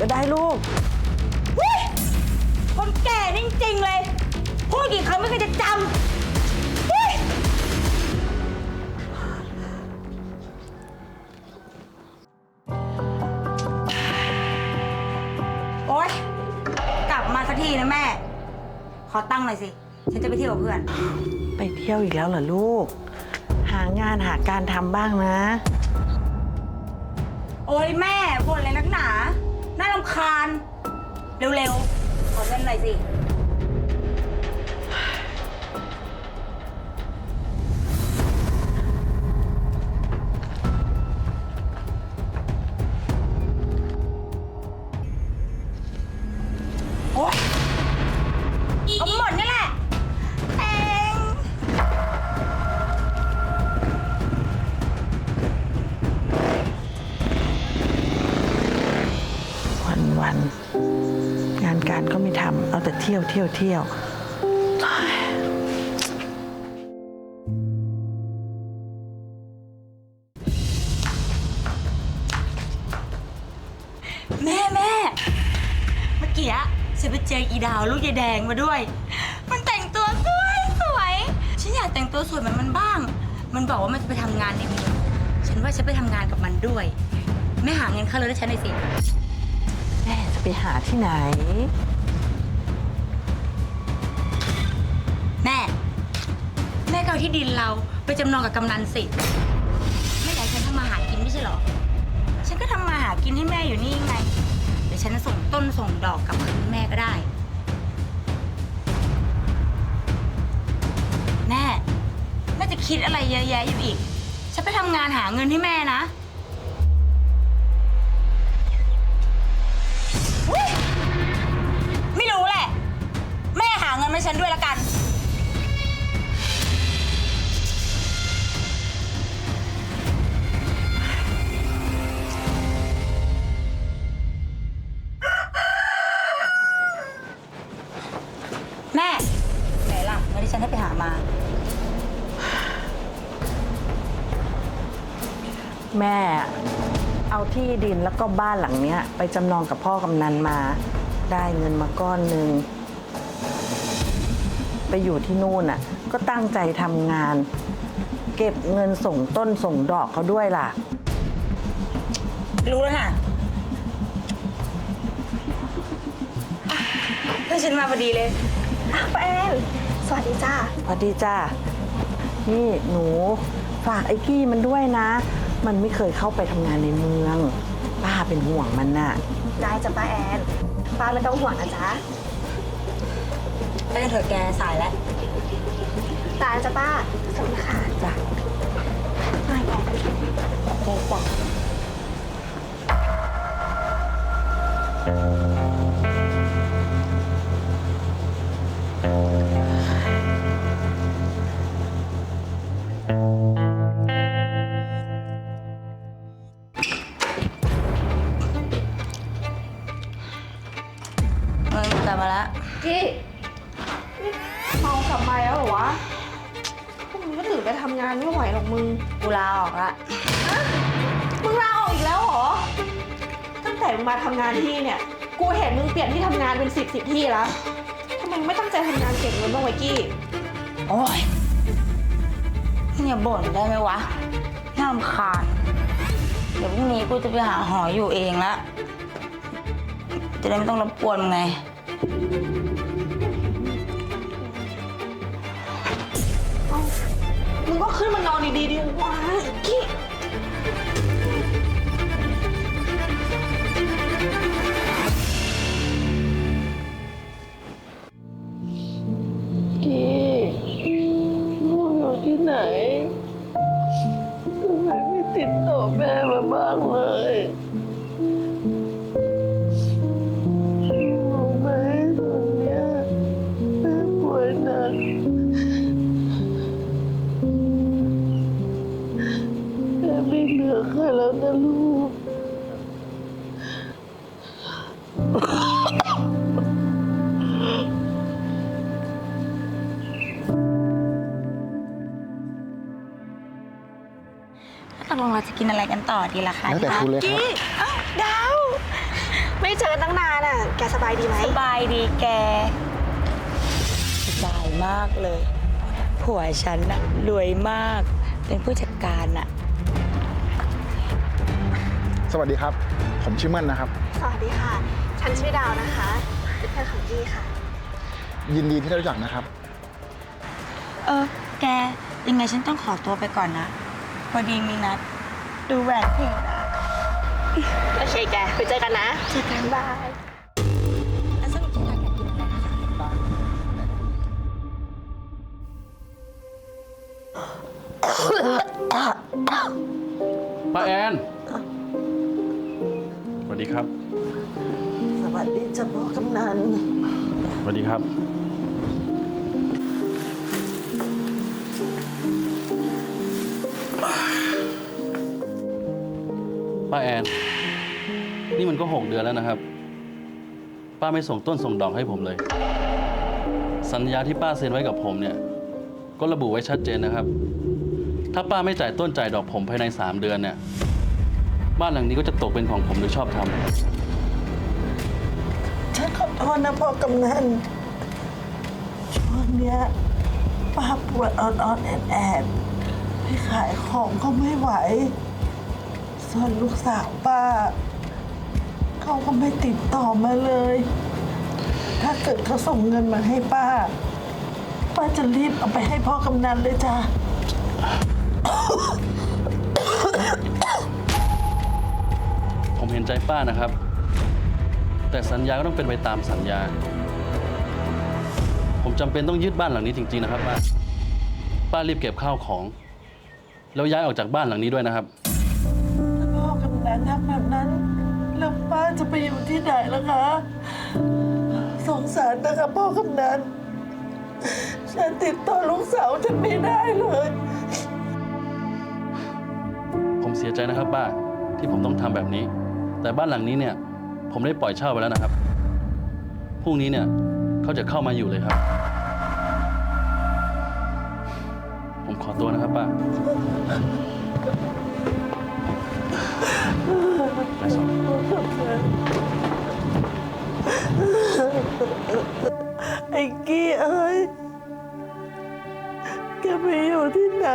ก็ได้ลูก คนแก่นี่จริงๆเลย พูดกี่ครั้งไม่เคยจะจำเฮ้ยโอ๊ย กลับมาสักทีนะแม่ ขอตั้งหน่อยสิ ฉันจะไปเที่ยวกับเพื่อน ไปเที่ยวอีกแล้วเหรอลูก หางานหาการทำบ้างนะ โอ๊ยแม่บ่นอะไรนักหนา น่ารำคาญ เร็วๆ ขอเงินหน่อยสิ เอาแต่เที่ยวเที่ยวเที่ยวแม่แม่ เมื่อกี้อะฉันไปเจออีดาวลูกยายแดงมาด้วย มันแต่งตัวสวยสวยฉันอยากแต่งตัวสวยเหมือนมันบ้าง มันบอกว่ามันจะไปทำงานในเมืองฉันว่าฉันไปทำงานกับมันด้วย แม่หาเงินค่ารถให้ฉันหน่อยสิ แม่จะไปหาที่ไหน เอาที่ดินเราไปจำนองกับกำนันสิแม่อยากให้ฉันทำมาหากินไม่ใช่หรอ ฉันก็ทำมาหากินให้แม่อยู่นี่ไง เดี๋ยวฉันจะส่งต้นส่งดอกกลับคืนแม่ก็ได้ แม่แม่จะคิดอะไรเยอะแยะอยู่อีก ฉันไปทำงานหาเงินให้แม่นะ ไม่รู้แหละ แม่หาเงินให้ฉันด้วยละกัน ที่ดินแล้วก็บ้านหลังเนี้ย ไปจำนองกับพ่อกำนันมา ได้เงินมาก้อนหนึ่งไปอยู่ที่นู่นอะ ก็ตั้งใจทำงาน เก็บเงินส่งต้นส่งดอกเขาด้วยล่ะ รู้แล้วค่ะเพื่อนฉันมาพอดีเลยอ้าวป้าแอนสวัสดีจ้า พอดีจ้า นี่หนูฝากไอ้กี้มันด้วยนะ มันไม่เคยเข้าไปทำงานในเมือง ป้าเป็นห่วงมันน่ะ ได้จ้ะป้าแอน ป้าไม่ต้องห่วงนะจ๊ะไปกันเถอะแกสายแล้ว ตายจ้ะป้าสวัสดีค่ะจ้ะไม่แอนโอ้จ้ะ เมึงมาทำงานที่เนี่ย กูเห็นมึงเปลี่ยนที่ทำงานเป็นสิบสิบที่แล้วทำไมมึงไม่ตั้งใจทำงานเก่งเงินบ้างไวะกี้ โอ้ยมึงอย่าบ่นได้ไหมวะน่ารำคาญเดี๋ยวพรุ่งนี้กูจะไปหาหออยู่เองละ จะได้ไม่ต้องรบกวนมึงไง มึงก็ขึ้นมานอนดีๆดีวะไอ้กี้กี้ ติดต่อแม่มาบ้างเลย กลงเราจะกินอะไรกันต่อดีล่ะคะแล้วแต่คุณเลยครับ กี้อ้าวดาว ไม่เจอกันตั้งนานอะ แกสบายดีไหมสบายดีแกสบายมากเลย ผัวฉันน่ะรวยมาก เป็นผู้จัดการน่ะ สวัสดีครับ ผมชื่อเมั่นนะครับ สวัสดีค่ะ ฉันชื่อดาวนะคะเป็นเพื่อนของกี้ค่ะ ยินดีที่ได้รู้จักนะครับ เออ แกยังไงฉันต้องขอตัวไปก่อนนะ พอดีมีนัด ดูแหวนเพลงนะโอเคแกไปเจอกันนะ เจอกันบายแล้วสรุปที่ร้านอยากกินอะไรนะคะป้าแอนสวัสดีครับ สวัสดีจ้าพ่อกำนัน สวัสดีครับ ก็หกเดือนแล้วนะครับ ป้าไม่ส่งต้นส่งดอกให้ผมเลย สัญญาที่ป้าเซ็นไว้กับผมเนี่ย ก็ระบุไว้ชัดเจนนะครับ ถ้าป้าไม่จ่ายต้นจ่ายดอกผมภายในสามเดือนเนี่ย บ้านหลังนี้ก็จะตกเป็นของผมโดยชอบธรรมฉันขอโทษนะพ่อกำนันช่วงเนี้ยป้าปวดอ่อนๆแอดๆไปขายของก็ไม่ไหว ส่วนลูกสาวป้า เขาก็ไม่ติดต่อมาเลย ถ้าเกิดเขาส่งเงินมาให้ป้า ป้าจะรีบเอาไปให้พ่อกำนันเลยจ้ะผมเห็นใจป้านะครับ แต่สัญญาก็ต้องเป็นไปตามสัญญา ผมจำเป็นต้องยึดบ้านหลังนี้จริงๆนะครับป้าป้ารีบเก็บข้าวของ แล้วย้ายออกจากบ้านหลังนี้ด้วยนะครับ ถ้าพ่อกำนันทำแบบนั้นแล้วป้า จะไปอยู่ที่ไหนล่ะคะ สงสารนะคะพ่อกำนันฉันติดต่อลูกสาวฉันไม่ได้เลย ผมเสียใจนะครับป้าที่ผมต้องทำแบบนี้ แต่บ้านหลังนี้เนี่ย ผมได้ปล่อยเช่าไปแล้วนะครับพรุ่งนี้เนี่ยเขาจะเข้ามาอยู่เลยครับ ผมขอตัวนะครับป้า ไองไอ้กี้เอ้ยแกไปอยู่ที่ไหน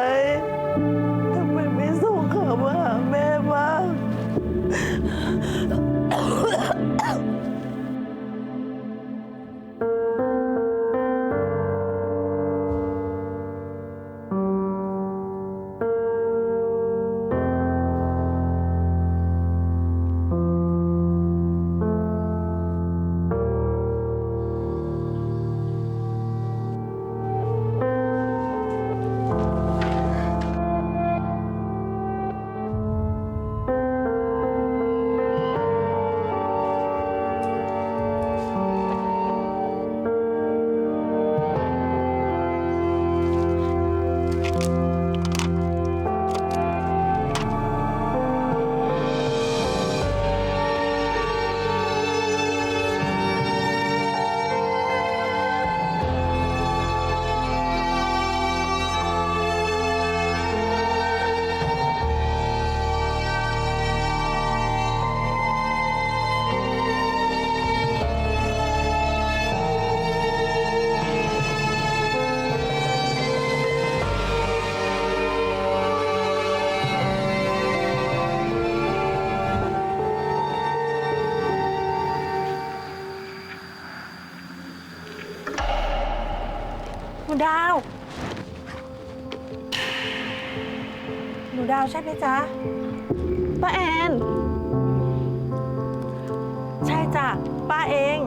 นูดาว หนูดาวใช่ไหมจ๊ะ ป้าแอน ใช่จ้ะ ป้าเอง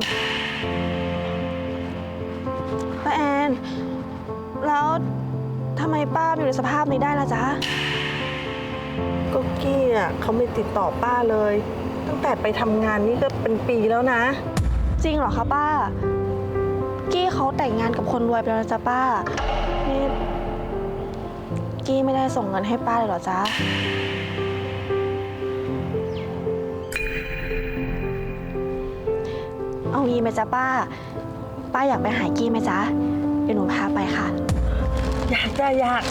ป้าแอน แล้วทำไมป้าอยู่ในสภาพนี้ได้ล่ะจ๊ะ ก็กี้อะเขาไม่ติดต่อป้าเลย ตั้งแต่ไปทำงานนี่ก็เป็นปีแล้วนะ จริงเหรอคะป้ากี้เขา แต่งงานกับคนรวยไปแล้วนะจ๊ะป้านี่กี้ไม่ได้ส่งเงินให้ป้าเลยเหรอจ๊ะ เอางี้ไหมจ๊ะป้า ป้าอยากไปหากี้ไหมจ๊ะ เดี๋ยวหนูพาไปค่ะ อยากจ้ะอยาก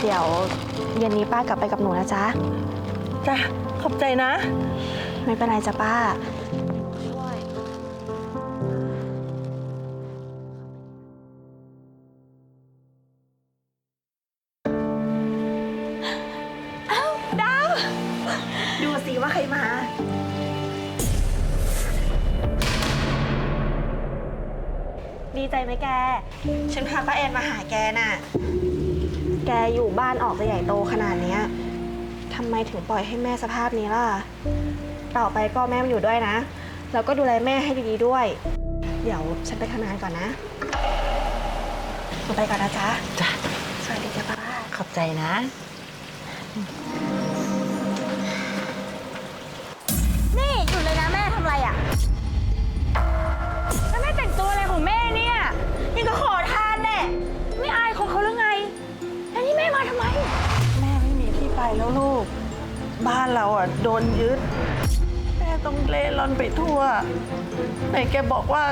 เดี๋ยวเย็นนี้ป้ากลับไปกับหนูนะจ๊ะ จ้ะ ขอบใจนะคไม่เป็นไรจ้ะป้า ดูสิว่าใครมา ดีใจไหมแก ฉันพาป้าแอนมาหาแกน่ะ แกอยู่บ้านออกจะใหญ่โตขนาดเนี้ยทำไมถึงปล่อยให้แม่สภาพนี้ล่ะ ต่อไปก็แม่มาอยู่ด้วยนะ แล้วก็ดูแลแม่ให้ดีๆด้วย เดี๋ยวฉันไปทำงานก่อนนะหนูไปก่อนนะจ๊ะ จ้ะ สวัสดีจ้ะป้า ขอบใจนะ บ้านเราอะโดนยึด แม่ต้องเล่ร่อนไปทั่วไหนแกบอกว่า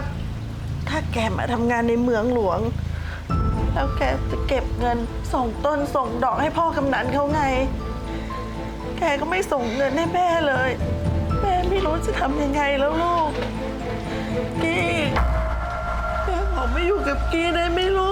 ถ้าแกมาทำงานในเมืองหลวง แล้วแกจะเก็บเงินส่งต้นส่งดอกให้พ่อกำนันเขาไง แกก็ไม่ส่งเงินให้แม่เลย แม่ไม่รู้จะทำยังไงแล้วลูก กี้แม่ขอไม่อยู่กับกี้ได้ไหมลูก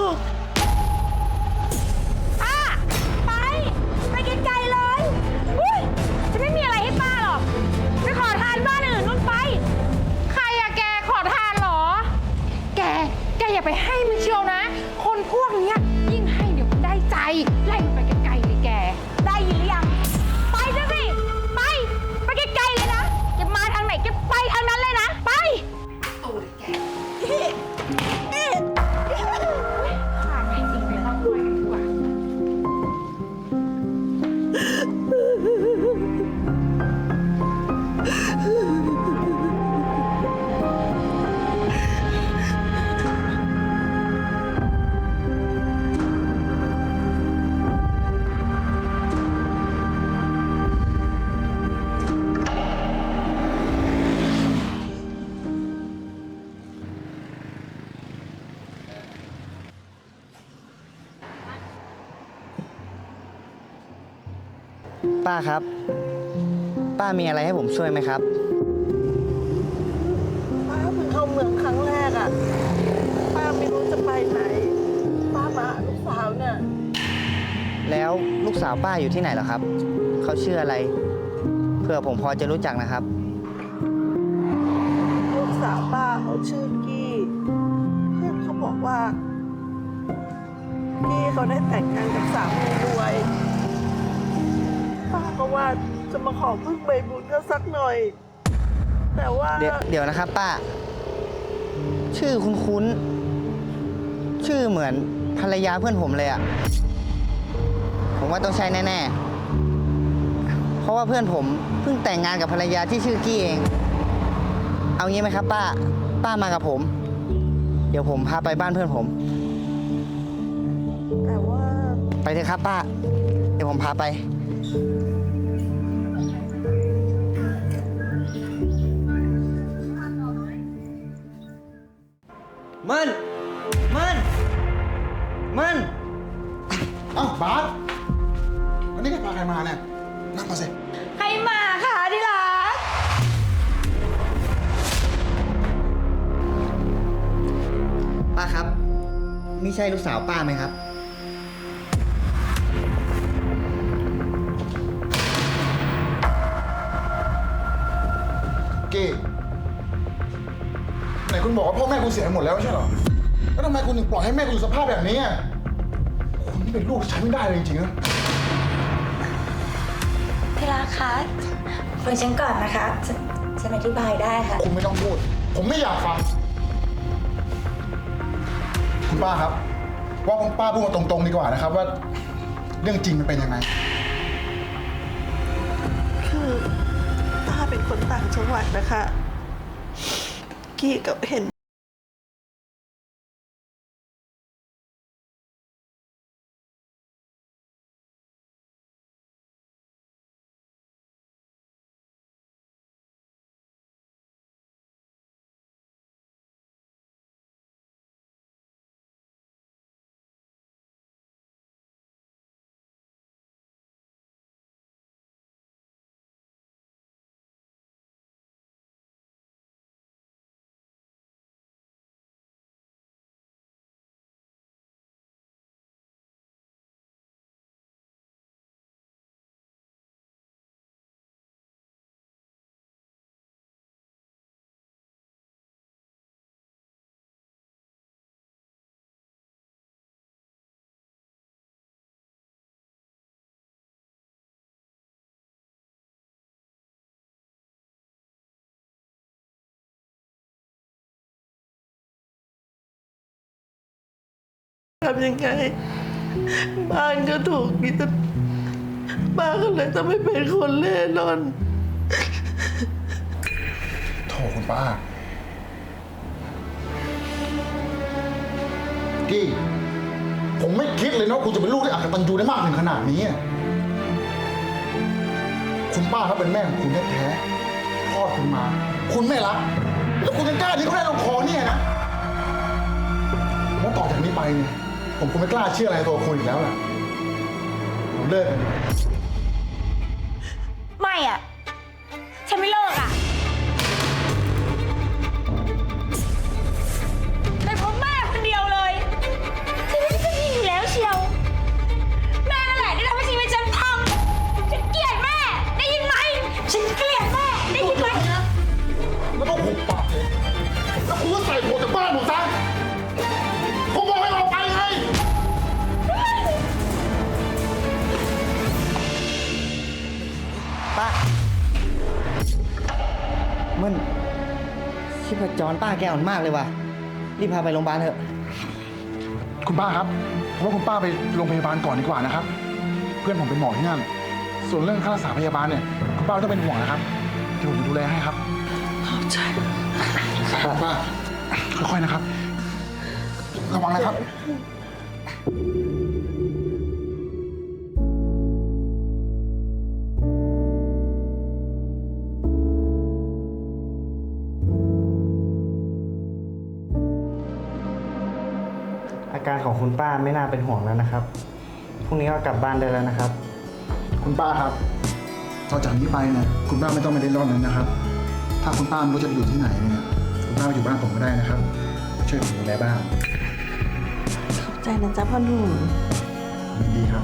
ครับ ป้ามีอะไรให้ผมช่วยไหมครับ ป้าเพิ่งเข้าเมืองครั้งแรกอะ่ะ ป้าไม่รู้จะไปไหน ป้ามาหาลูกสาวเนี่ยแล้วลูกสาวป้าอยู่ที่ไหนเหรอครับ เขาชื่ออะไร เพื่อผมพอจะรู้จักนะครับ ลูกสาวป้าเขาชื่อกี้เพื่อนเขาบอกว่ากี้เขาได้แต่งงานกับสามีรวย ป้าก็ว่าจะมาขอพึ่งใบบุญเขาสักหน่อย แต่ว่าเดี๋ยวเดี๋ยวนะครับ ป้า ชื่อคุ้นๆชื่อเหมือนภรรยาเพื่อนผมเลยอะผมว่าต้องใช่แน่ๆ เพราะว่าเพื่อนผมเพิ่งแต่งงานกับภรรยาที่ชื่อกี้เอง เอางี้ไหมครับ ป้า ป้ามากับผม เดี๋ยวผมพาไปบ้านเพื่อนผม แต่ว่า ไปเถอะครับป้า เดี๋ยวผมพาไป มัน มัน มันอ้าวบาสวันนี้แกพาใครมาเนี่ย นั่งมาสิ ใครมาคะที่รักป้าครับ นี่ใช่ลูกสาวป้าไหมครับ เก้ ไหนคุณบอกว่าพ่อแม่คุณเสียหมดแล้วไม่ใช่เหรอ แล้วทำไมคุณถึงปล่อยให้แม่คุณอยู่สภาพแบบนี้อะคุณนี่เป็นลูกที่ใช้ไม่ได้เลยจริงๆนะที่รักคะฟังฉันก่อนนะคะฉันฉันอธิบายได้ค่ะ คุณไม่ต้องพูด ผมไม่อยากฟัง คุณป้าครับ ว่าคุณป้าพูดมาตรงๆดีกว่านะครับว่า เรื่องจริงมันเป็นยังไง คือป้าเป็นคนต่างจังหวัดนะคะ กี้กับเห็น ทำยังไง บ้านก็ถูกยึดป้าก็เลยต้องไม่เป็นคนเล่ร่อนโถคุณป้ากี้ผมไม่คิดเลยนะว่าคุณจะเป็นลูกที่อักตันยูได้มากถึงขนาดนี้อะคุณป้าเขาเป็นแม่ของคุณแท้ๆคลอดคุณมา คุณไม่รัก แล้วคุณยังกล้าทิ้งเขาได้ลงคอเนี่ยนะผมว่าต่อจากนี้ไปเนี่ย ผมคงไม่กล้าเชื่ออะไรในตัวคุณอีกแล้วล่ะผมเลิกกันดีกว่า ไม่อะ ชีพจรป้าแกอ่อนมากเลยว่ะ รีบพาไปโรงพยาบาลเถอะ คุณป้าครับผมว่าคุณป้าไปโรงพยาบาลก่อนดีกว่านะครับ เพื่อนผมเป็นหมอที่นั่น ส่วนเรื่องค่ารักษาพยาบาลเนี่ยคุณป้าไม่ต้องเป็นห่วงนะครับเดี๋ยวผมจะดูแลให้ครับเข้าใจป้าป้าค่อยๆนะครับ ระวังนะครับ คุณป้าไม่น่าเป็นห่วงแล้วนะครับพรุ่งนี้ก็กลับบ้านได้แล้วนะครับ คุณป้าครับต่อจากนี้ไปเนี่ยคุณป้าไม่ต้องไปเล่นร่อนนั้นนะครับ ถ้าคุณป้าไม่รู้จะไปอยู่ที่ไหนเนี่ยคุณป้ามาอยู่บ้านผมก็ได้นะครับ ช่วยผมดูแลบ้างขอบใจนะจ๊ะพ่อหนุ่มยินดีครับ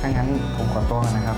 ถ้างั้นผมขอตัวก่อนนะครับ